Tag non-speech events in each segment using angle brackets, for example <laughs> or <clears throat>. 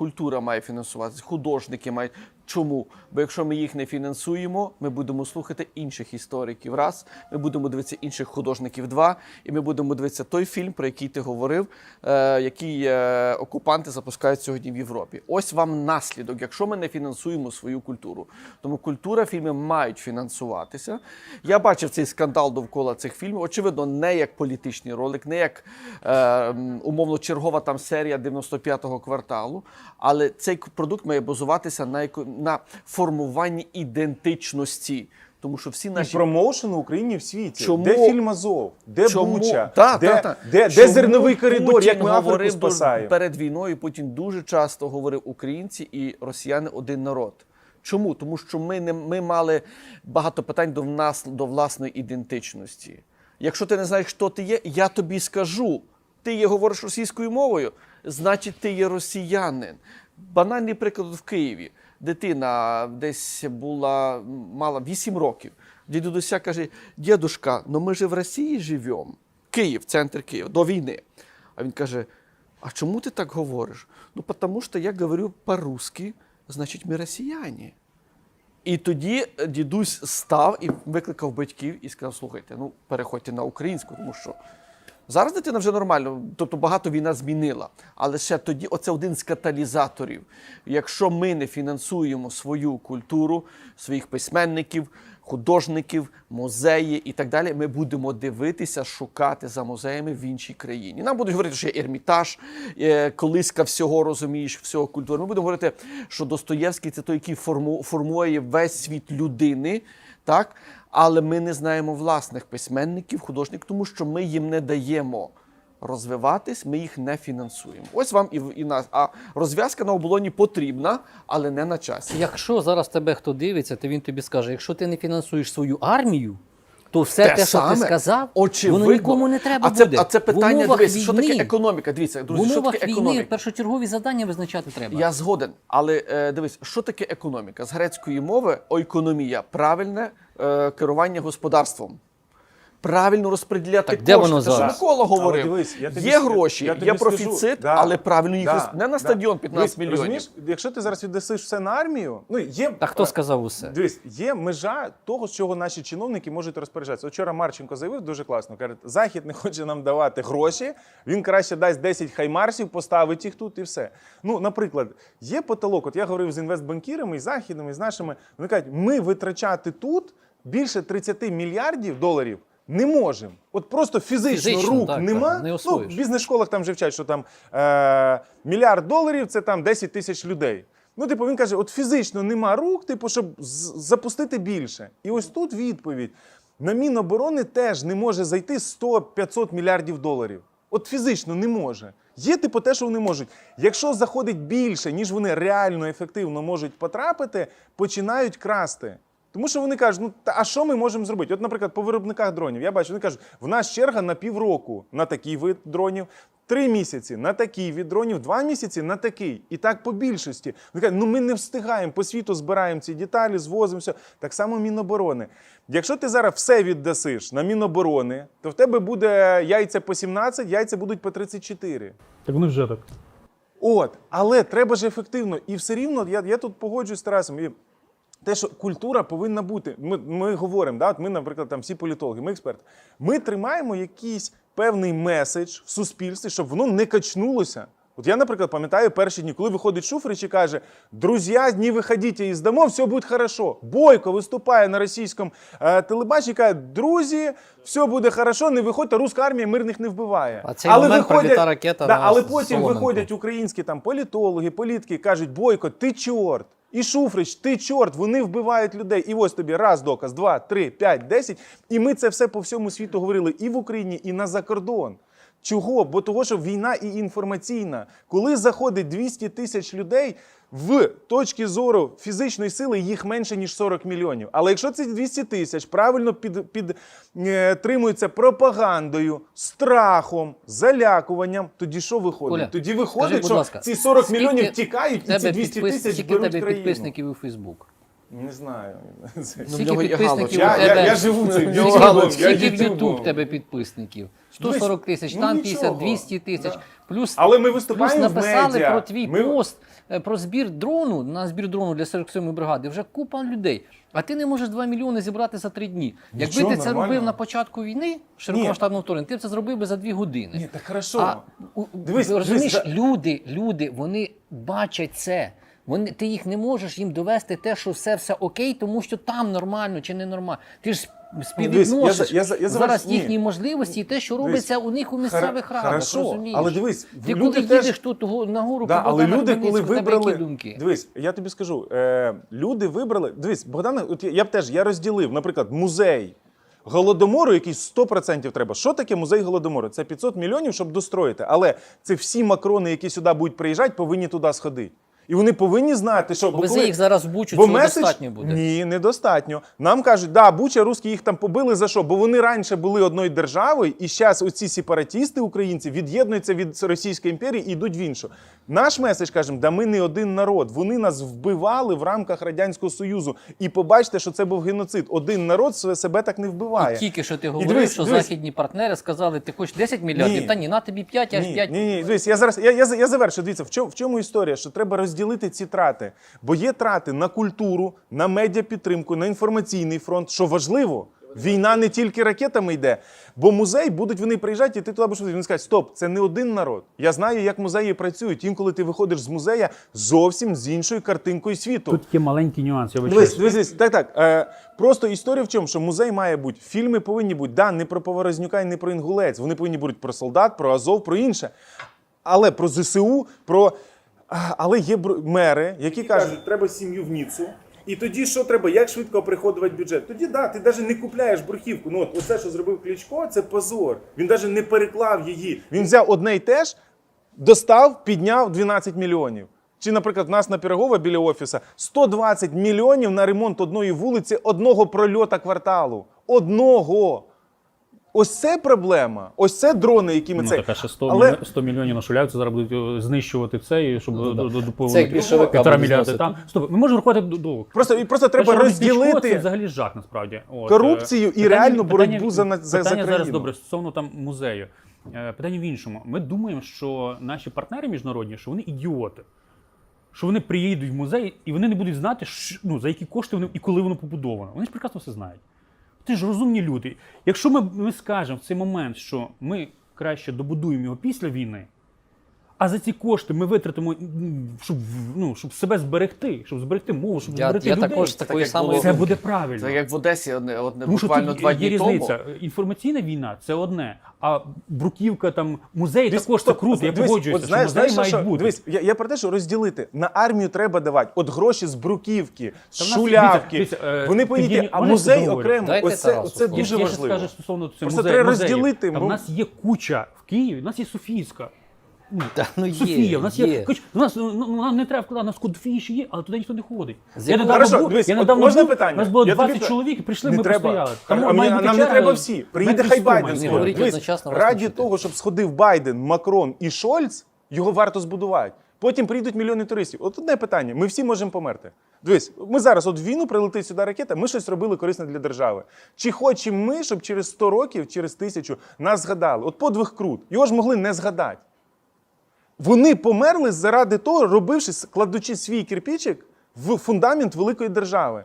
культура має фінансуватися, художники мають. Чому? Бо якщо ми їх не фінансуємо, ми будемо слухати інших істориків. Раз, ми будемо дивитися інших художників. Два, і ми будемо дивитися той фільм, про який ти говорив, е, який е, окупанти запускають сьогодні в Європі. Ось вам наслідок, якщо ми не фінансуємо свою культуру. Тому культура, фільми мають фінансуватися. Я бачив цей скандал довкола цих фільмів. Очевидно, не як політичний ролик, не як е, умовно чергова там серія 95-го кварталу. Але цей продукт має базуватися на, на формуванні ідентичності. Тому що всі І наші промоушен в Україні в світі. Чому- Де фільм Азов? Де Чому? Буча? Та, де, та, та. де, де зерновий коридор, Путін як ми Африку спасаємо? перед війною? Путін дуже часто говорив українці і росіяни один народ. Чому? Тому що ми не ми мали багато питань до нас до власної ідентичності. Якщо ти не знаєш, хто ти є, я тобі скажу. Ти є говориш російською мовою, значить, ти є росіянин. Банальний приклад в Києві. Дитина десь була, мала 8 років. Дідуся каже: дідушка, ну ми ж в Росії живемо. Київ, центр Києва, до війни. А він каже: А чому ти так говориш? Ну, тому що я говорю по-русски, значить, ми росіяни. І тоді дідусь став і викликав батьків і сказав: слухайте, ну переходьте на українську, тому що зараз дитина вже нормально, тобто багато війна змінила. Але ще тоді оце один з каталізаторів. Якщо ми не фінансуємо свою культуру, своїх письменників, художників, музеї і так далі, ми будемо дивитися, шукати за музеями в іншій країні. Нам будуть говорити, що є ермітаж, е, колиска всього розумієш, всього культури. Ми будемо говорити, що Достоєвський це той, який форму- формує весь світ людини, так? Але ми не знаємо власних письменників, художників, тому що ми їм не даємо розвиватись, ми їх не фінансуємо. Ось вам і, і нас. А розв'язка на оболоні потрібна, але не на часі. Якщо зараз тебе хто дивиться, то він тобі скаже: якщо ти не фінансуєш свою армію, то все те, що ти сказав, очевидно. воно нікому не треба а це, буде. А це питання, дивись, що таке економіка? Дивіться, В друзі, що таке війни економіка? першочергові завдання визначати треба. Я згоден, але е, дивись, що таке економіка? З грецької мови ойкономія правильне е, керування господарством. Правильно розподіляти Так кошти. де воно Те, що зараз? Микола говорив. Але дивись, я тобі є гроші, я тобі є скажу, профіцит, да, але правильно їх да, роз- не на да. стадіон 15 Дивись, мільйонів. Розумієш, якщо ти зараз віддасиш все на армію, ну є А хто сказав усе? Дивись, є межа того, з чого наші чиновники можуть розпоряджатися. Вчора Марченко заявив дуже класно. Каже, захід не хоче нам давати гроші. Він краще дасть 10 хаймарсів, поставить їх тут і все. Ну, наприклад, є потолок. От я говорив з інвестбанкірами, і західними, і з нашими. Вони кажуть, ми витрачати тут більше 30 мільярдів доларів. Не можемо. От просто фізично, Фізично, рук так, нема. так, не ну, в бізнес-школах там вже вчать, що там е- мільярд доларів це там 10 тисяч людей. Ну, типу, він каже: от фізично нема рук, типу, щоб запустити більше. І ось тут відповідь: на Міноборони теж не може зайти 100-500 мільярдів доларів. От фізично не може. Є типу те, що вони можуть. Якщо заходить більше, ніж вони реально ефективно можуть потрапити, починають красти. Тому що вони кажуть, ну та а що ми можемо зробити? От, наприклад, по виробниках дронів, я бачу, вони кажуть, в нас черга на півроку на такий вид дронів, три місяці на такий від дронів, два місяці на такий. І так по більшості. Вони кажуть, ну ми не встигаємо по світу збираємо ці деталі, звозимося. Так само Міноборони. Якщо ти зараз все віддасиш на Міноборони, то в тебе буде яйця по 17, яйця будуть по 34. Так вони вже так. От, але треба ж ефективно. І все рівно я, я тут погоджуюсь з Тарасом. І те, що культура повинна бути. Ми, ми говоримо, да, от ми, наприклад, там всі політологи, ми експерти. Ми тримаємо якийсь певний меседж в суспільстві, щоб воно не качнулося. От я, наприклад, пам'ятаю перші дні, коли виходить Шуфрич і каже: Друзі, не виходіть із дому, все буде хорошо. Бойко виступає на російському е, телебаченні каже: Друзі, все буде хорошо, не виходьте, руська армія мирних не вбиває. А цей момент проліта ракета да, на але потім Солом'янку. виходять українські там політологи, політики і кажуть: Бойко, ти чорт. І Шуфрич, ти чорт, вони вбивають людей. І ось тобі раз доказ, два, три, п'ять, десять. І ми це все по всьому світу говорили і в Україні, і на закордон. Чого? Бо того, що війна і інформаційна. Коли заходить 200 тисяч людей, в точки зору фізичної сили їх менше, ніж 40 мільйонів. Але якщо ці 200 тисяч правильно під, під, е, пропагандою, страхом, залякуванням, тоді що виходить? Оля, тоді виходить, будь що ласка, ці 40 мільйонів тікають, і ці 200 підпис- тисяч беруть тебе країну. підписників у Фейсбук? Не знаю. <laughs> Ну, Скільки нього є підписників галочка. у Я, я, тебе? я живу цим нього ютубом, я Скільки в ютубом. Ютуб тебе підписників? 140 тисяч, ну там нічого. 50, 200 тисяч. Да. Плюс, Але ми плюс виступаємо в написали медіа. про твій Ми- пост, е, про збір дрону, на збір дрону для 47-ї бригади. Вже купа людей. А ти не можеш 2 мільйони зібрати за 3 дні. Якби Нічого, ти це нормально. робив на початку війни, широкомасштабного вторгнення, ти б це зробив би за 2 години. Ні, так хорошо. А у- Дивись, розумієш, дивись, за- люди, люди, вони бачать це. Вони, ти їх не можеш їм довести те, що все все окей, тому що там нормально чи не нормально. Ти ж співвідносиш я за- я за- зараз ні. їхні можливості і те, що робиться у них у місцевих радах. хорошо, розумієш? але дивись, ти люди коли теж- їдеш тут го- на гору Да, але люди, коли вибрали. думки? Дивись, я тобі скажу, е, люди вибрали. Дивись, Богдана, от я, я б теж я розділив, наприклад, музей. Голодомору, який 100% треба. Що таке музей голодомору? Це 500 мільйонів, щоб достроїти. Але це всі макрони, які сюди будуть приїжджати, повинні туди сходити. І вони повинні знати, що бо коли- їх зараз в Бучу, Бо цього меседж... достатньо буде. Ні, недостатньо. Нам кажуть, да, Буча, русські їх там побили за що? Бо вони раніше були одною державою, і зараз оці сепаратісти, українці, від'єднуються від Російської імперії і йдуть в іншу. Наш меседж кажемо, да ми не один народ. Вони нас вбивали в рамках Радянського Союзу. І побачте, що це був геноцид. Один народ себе так не вбиває. І тільки що ти говорив, дивись, що дивись. західні партнери сказали, ти хочеш 10 мільярдів, Ні. та ні, на тобі 5, аж Ні, 5. ні, ні, дивись, я зараз я, я, я завершу. Дивіться, в чому, в чому історія? Що треба розділити ці трати. Бо є трати на культуру, на медіапідтримку, на інформаційний фронт, що важливо. Війна не тільки ракетами йде, бо музей будуть вони приїжджати, і ти туди будеш. Вони скажуть, стоп, це не один народ. Я знаю, як музеї працюють. Інколи ти виходиш з музея зовсім з іншою картинкою світу. Тут є маленький нюанс. Я дивись, дивись, так, так. Е, просто історія в чому, що музей має бути, фільми повинні бути, да, не про Поворознюка і не про Інгулець. Вони повинні бути про солдат, про Азов, про інше. Але про ЗСУ, про. Але є мери, які кажуть, треба сім'ю в Ніцу. І тоді що треба? Як швидко оприходувати бюджет? Тоді да, ти навіть не купляєш брухівку. Ну от оце, що зробив Кличко, це позор. Він навіть не переклав її. Він взяв одне й те ж, достав, підняв 12 мільйонів. Чи, наприклад, в нас на Пірогова біля офіса 120 мільйонів на ремонт одної вулиці, одного прольота кварталу. Одного. Ось це проблема. Ось це дрони, які ми Ну, це. так, а ще 100, Але- мільйонів, 100 мільйонів нашуляються, зараз будуть е, знищувати це, і щоб Ну, до, до, до, Це як півтора будуть мільярда там. Стоп, ми можемо рахувати довго. Просто, і просто треба Те, Кличко, Це взагалі жах насправді. От, Корупцію е, і реальну боротьбу за на- за- за питання зараз країну. добре стосовно там музею. Е, Питання в іншому. Ми думаємо, що наші партнери міжнародні, що вони ідіоти. Що вони приїдуть в музей і вони не будуть знати, що, ну, за які кошти вони і коли воно побудовано. Вони ж прекрасно все знають. Ти ж розумні люди. Якщо ми, ми скажемо в цей момент, що ми краще добудуємо його після війни, а за ці кошти ми витратимо, щоб, ну, щоб себе зберегти, щоб зберегти мову, щоб Я, зберегти я людей. також такої як самої. Це буде правильно. Це як в Одесі одне, одне Тому буквально два є різниця. тому. Інформаційна війна це одне, а бруківка, там музей Дивись, також це круто. Я погоджуюся, знаєш, що музеї знаєш, мають що, бути. Дивись, я, я про те, що розділити. На армію треба давати. От гроші з бруківки, з шулявки. дивіться, дивіться, е, Вони повинні а музей окремо. Дайте Тарасу оце слово. дуже я важливо. скажу стосовно цього Просто треба розділити, в нас є куча в Києві, в нас є Софійська. Ну, Та, ну, є, Софія, в нас є. є. Хоч, у нас ну, ну, нам не треба вкладати, у нас Кодфії ще є, але туди ніхто не ходить. З Я якого- недавно Хорошо, був, дивись, я от недавно можна був, питання? У нас було Я тобі 20 кажу, чоловік, і прийшли, Не ми треба. постояли. Там а має мені- бути нам не черга, треба всі. Приїде хай 100 Байден. має Не говоріть Дивись, одночасно, вас Раді не того, щоб сходив Байден, Макрон і Шольц, його варто збудувати. Потім прийдуть мільйони туристів. От одне питання: ми всі можемо померти. Дивись, ми зараз от в війну прилетить сюди ракета, ми щось робили корисне для держави. Чи хочемо ми, щоб через 100 років, через тисячу нас згадали? От подвиг крут. Його ж могли не згадати. Вони померли заради того, робивши, кладучи свій кирпічик в фундамент великої держави.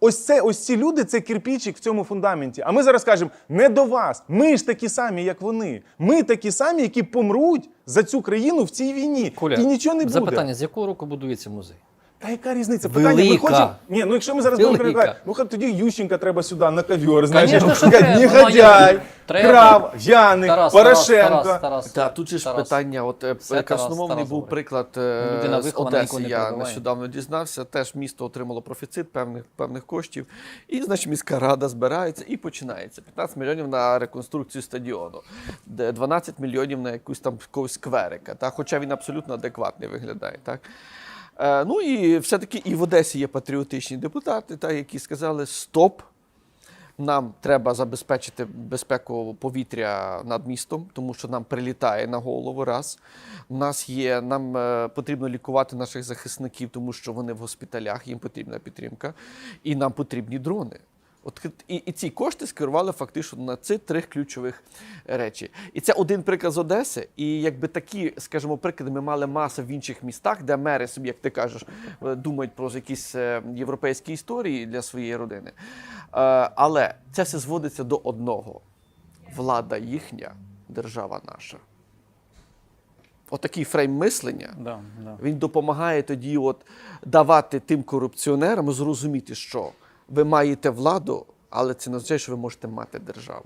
Ось це, ось ці люди, це кирпічик в цьому фундаменті. А ми зараз кажемо, не до вас. Ми ж такі самі, як вони. Ми такі самі, які помруть за цю країну в цій війні. Коля, і нічого не буде. Запитання, з якого року будується музей? Та яка різниця? Питання, ми Велика. хочемо. Ні, ну якщо ми зараз Велика. будемо перекладати, ну хай тоді Ющенка треба сюди на ковер, знаєш, Конечно, що сказати, треба. негодяй, Ну, Треба. крав, Яник, Тарас, Порошенко. Тарас, Тарас, Тарас. Так, тут же ж Тарас. питання, от е, Все красномовний Тарас був говорить. приклад е, Людина з вихована, Одеси. ніколи не Я нещодавно дізнався. Теж місто отримало профіцит певних певних коштів. І, значить, міська рада збирається і починається. 15 мільйонів на реконструкцію стадіону, де 12 мільйонів на якусь там якогось скверика. Так? Хоча він абсолютно адекватний виглядає. Так? Е, ну і все-таки і в Одесі є патріотичні депутати, та, які сказали: стоп. Нам треба забезпечити безпеку повітря над містом, тому що нам прилітає на голову. Раз нас є, нам е, потрібно лікувати наших захисників, тому що вони в госпіталях, їм потрібна підтримка, і нам потрібні дрони. От і, і ці кошти скерували фактично на ці три ключових речі. І це один приклад з Одеси. І якби такі, скажімо, приклади ми мали масу в інших містах, де мери собі, як ти кажеш, е, думають про якісь е, європейські історії для своєї родини. Е, Але це все зводиться до одного: влада їхня, держава наша. Отакий фрейм мислення. Да, да. Він допомагає тоді от давати тим корупціонерам зрозуміти, що ви маєте владу, але це не означає, що ви можете мати державу.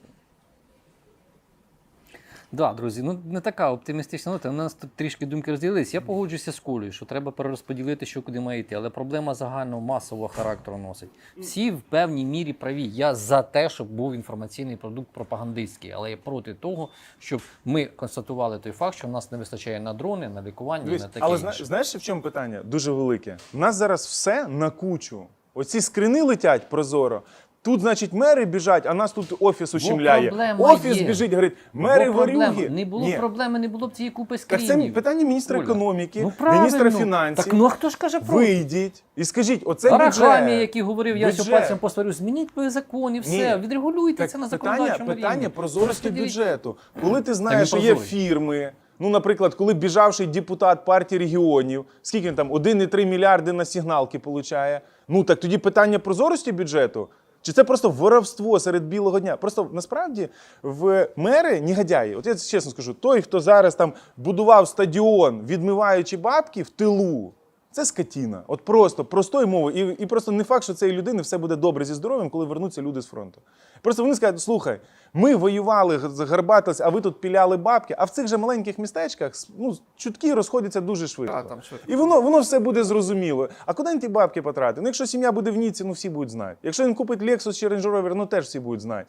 Да, друзі, ну не така оптимістична нота. У нас тут трішки думки розділились. Я погоджуюся з Колею, що треба перерозподілити, що куди має йти. Але проблема загального масового характеру носить. Всі в певній мірі праві. Я за те, щоб був інформаційний продукт пропагандистський, але я проти того, щоб ми констатували той факт, що в нас не вистачає на дрони, на лікування Дивись, на таке але інше. зна- знаєш, в чому питання? Дуже велике. У нас зараз все на кучу. Оці скрини летять прозоро. Тут, значить, мери біжать, а нас тут офіс ущемляє. Офіс є. біжить, говорить, мери ворюги. Не було Ні. проблеми, не було б цієї купи Так це питання міністра Оля. економіки, ну, правильно. міністра фінансів. Так ну а хто ж каже про Вийдіть і скажіть, оце бюджет. який говорив, я Бюджет. пальцем посварю, змініть твої закони, Ні. все, відрегулюйте Так це на законодавчому питання рівні. прозорості бюджету. <clears throat> Коли ти знаєш, що є фірми. Ну, наприклад, коли біжавший депутат партії регіонів, скільки він там 1,3 мільярди на сигналки получає. Ну так тоді питання прозорості бюджету. Чи це просто воровство серед білого дня? Просто насправді в мери негодяї. От я чесно скажу, той, хто зараз там будував стадіон, відмиваючи бабки в тилу, це скотіна. От просто простою мовою. І, і просто не факт, що цієї людини все буде добре зі здоров'ям, коли вернуться люди з фронту. Просто вони скажуть: слухай, ми воювали, г- гарбатились, а ви тут піляли бабки. А в цих же маленьких містечках ну, чутки розходяться дуже швидко. Так, там швидко. І воно, воно все буде зрозуміло. А куди він ті бабки потратив? Ну, якщо сім'я буде в Ніці, ну всі будуть знати. Якщо він купить Lexus чи Range Rover, ну теж всі будуть знати.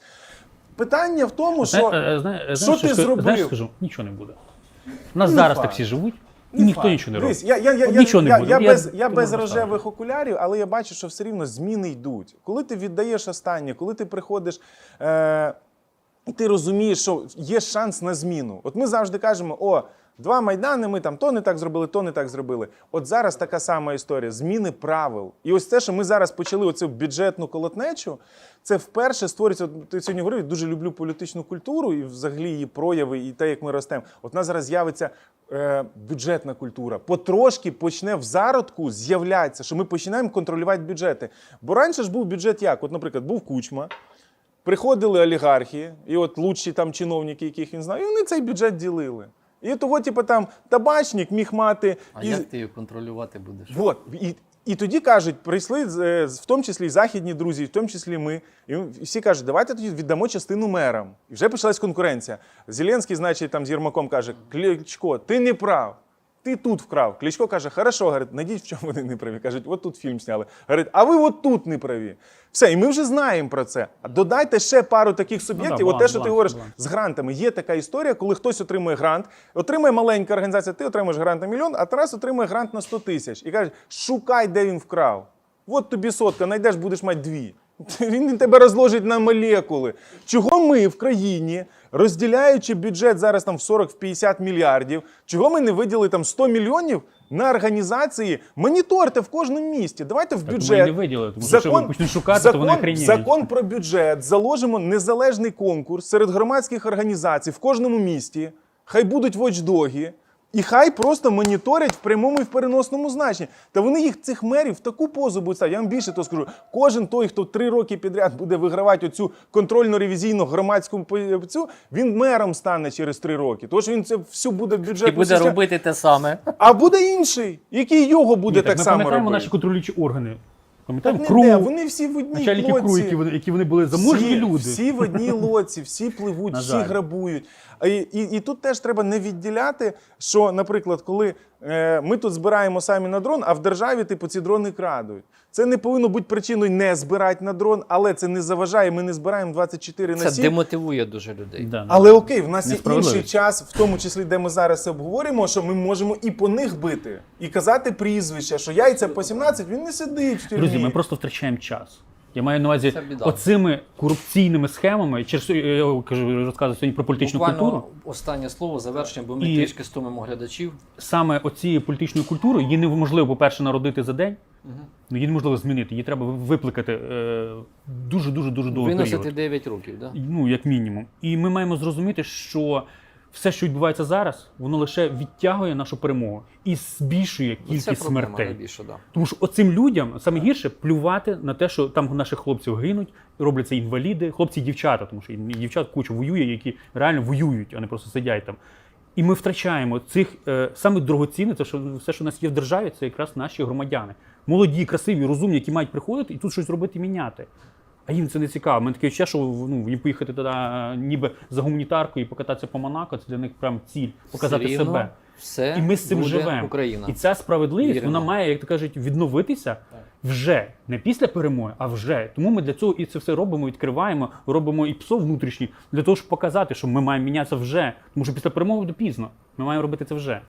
Питання в тому, що. Зна- е, зна- е, що ти скажу- зробив? Знаєш, скажу, нічого не буде. У нас Не зараз факт. так всі живуть, і ніхто факт. нічого не робить. Я, я, я, нічого я, не буде. я, я, без, я без рожевих окулярів, але я бачу, що все рівно зміни йдуть. Коли ти віддаєш останнє, коли ти приходиш. Е, і ти розумієш, що є шанс на зміну. От ми завжди кажемо: о, два майдани, ми там то не так зробили, то не так зробили. От зараз така сама історія: зміни правил. І ось те, що ми зараз почали оцю бюджетну колотнечу, це вперше створюється. От Ти сьогодні говорив, я дуже люблю політичну культуру і взагалі її прояви, і те, як ми ростемо. От у нас зараз з'явиться е, бюджетна культура. Потрошки почне в зародку з'являтися, що ми починаємо контролювати бюджети. Бо раніше ж був бюджет як? От, наприклад, був кучма. Приходили олігархи, і от лучші там чиновники, яких він знав, і вони цей бюджет ділили. І того, типу, там табачник міг мати. А і... як ти його контролювати будеш? Вот. І, і тоді кажуть, прийшли е, в тому числі і західні друзі, в тому числі ми. І всі кажуть, давайте тоді віддамо частину мерам. І вже почалась конкуренція. Зеленський, значить, там з Єрмаком каже: Кличко, ти не прав. Ти тут вкрав. Кличко каже, хорошо, говорить, найдіть, в чому вони не праві. Кажуть, от тут фільм зняли. Говорить, а ви от тут не праві. Все, і ми вже знаємо про це. А додайте ще пару таких суб'єктів. Ну да, от те, що ти говориш баланс. з грантами. Є така історія, коли хтось отримує грант, отримує маленька організація, ти отримуєш грант на мільйон, а Тарас отримує грант на 100 тисяч. І каже, шукай, де він вкрав. От тобі сотка, знайдеш, будеш мати дві. <laughs> Він тебе розложить на молекули. Чого ми в країні, розділяючи бюджет зараз там в 40-50 мільярдів, чого ми не виділили там 100 мільйонів на організації? Моніторте в кожному місті. Давайте в Так ми бюджет. не виділи, тому що якщо почнуть шукати, то вони охреніють. Закон про бюджет, заложимо незалежний конкурс серед громадських організацій в кожному місті. Хай будуть вочдоги. І хай просто моніторять в прямому і в переносному значенні. Та вони їх цих мерів в таку позу будуть ставити. Я вам більше то скажу. Кожен той, хто три роки підряд буде вигравати оцю контрольно-ревізійну громадську по- цю, він мером стане через три роки. Тож він це всю буде в бюджет. І буде робити те саме. А буде інший, який його буде Ні, так, ми само пам'ятаємо робити. наші контролюючі органи. Пам'ятаємо не КРУ, де, вони всі в одній начальники КРУ, які вони, які вони були заможні всі, люди. Всі в одній лоці, всі пливуть, На всі жаль. грабують. І, і, і тут теж треба не відділяти, що, наприклад, коли ми тут збираємо самі на дрон, а в державі типу ці дрони крадуть. Це не повинно бути причиною не збирати на дрон, але це не заважає. Ми не збираємо 24 на Це демотивує дуже людей. Да, Але окей, в нас є інший час, в тому числі, де ми зараз це обговорюємо, що ми можемо і по них бити, і казати прізвище, що яйця по 17, він не сидить в тюрмі. Друзі, ми просто втрачаємо час. Я маю на увазі Це біда. оцими корупційними схемами, через я кажу, розказую сьогодні про політичну Буквально культуру. останнє слово завершення, бо ми І- трішки стомимо глядачів. Саме оцією політичною культурою її неможливо, по-перше, народити за день. Ну, її неможливо змінити. Її треба випликати е, дуже дуже дуже довгий Виносити період. 9 років, да? Ну, як мінімум. І ми маємо зрозуміти, що все, що відбувається зараз, воно лише відтягує нашу перемогу і збільшує Це кількість проблема смертей. найбільша, да. Тому що оцим людям саме гірше плювати на те, що там наших хлопців гинуть, робляться інваліди, хлопці і дівчата, тому що дівчат куча воює, які реально воюють, а не просто сидять там. І ми втрачаємо цих е, саме дорогоцінне, це що все, що у нас є в державі, це якраз наші громадяни. Молоді, красиві, розумні, які мають приходити і тут щось робити міняти. А їм це не цікаво. Мене таке відчуття, що ну, їм поїхати туди ніби за гуманітаркою і покататися по Монако, це для них прям ціль показати Все себе. Все І ми з цим буде живемо. Україна. І ця справедливість Віримо. вона має, як то кажуть, відновитися вже не після перемоги, а вже. Тому ми для цього і це все робимо, відкриваємо, робимо і ПСО внутрішні для того, щоб показати, що ми маємо мінятися вже. Тому що після перемоги буде пізно. Ми маємо робити це вже.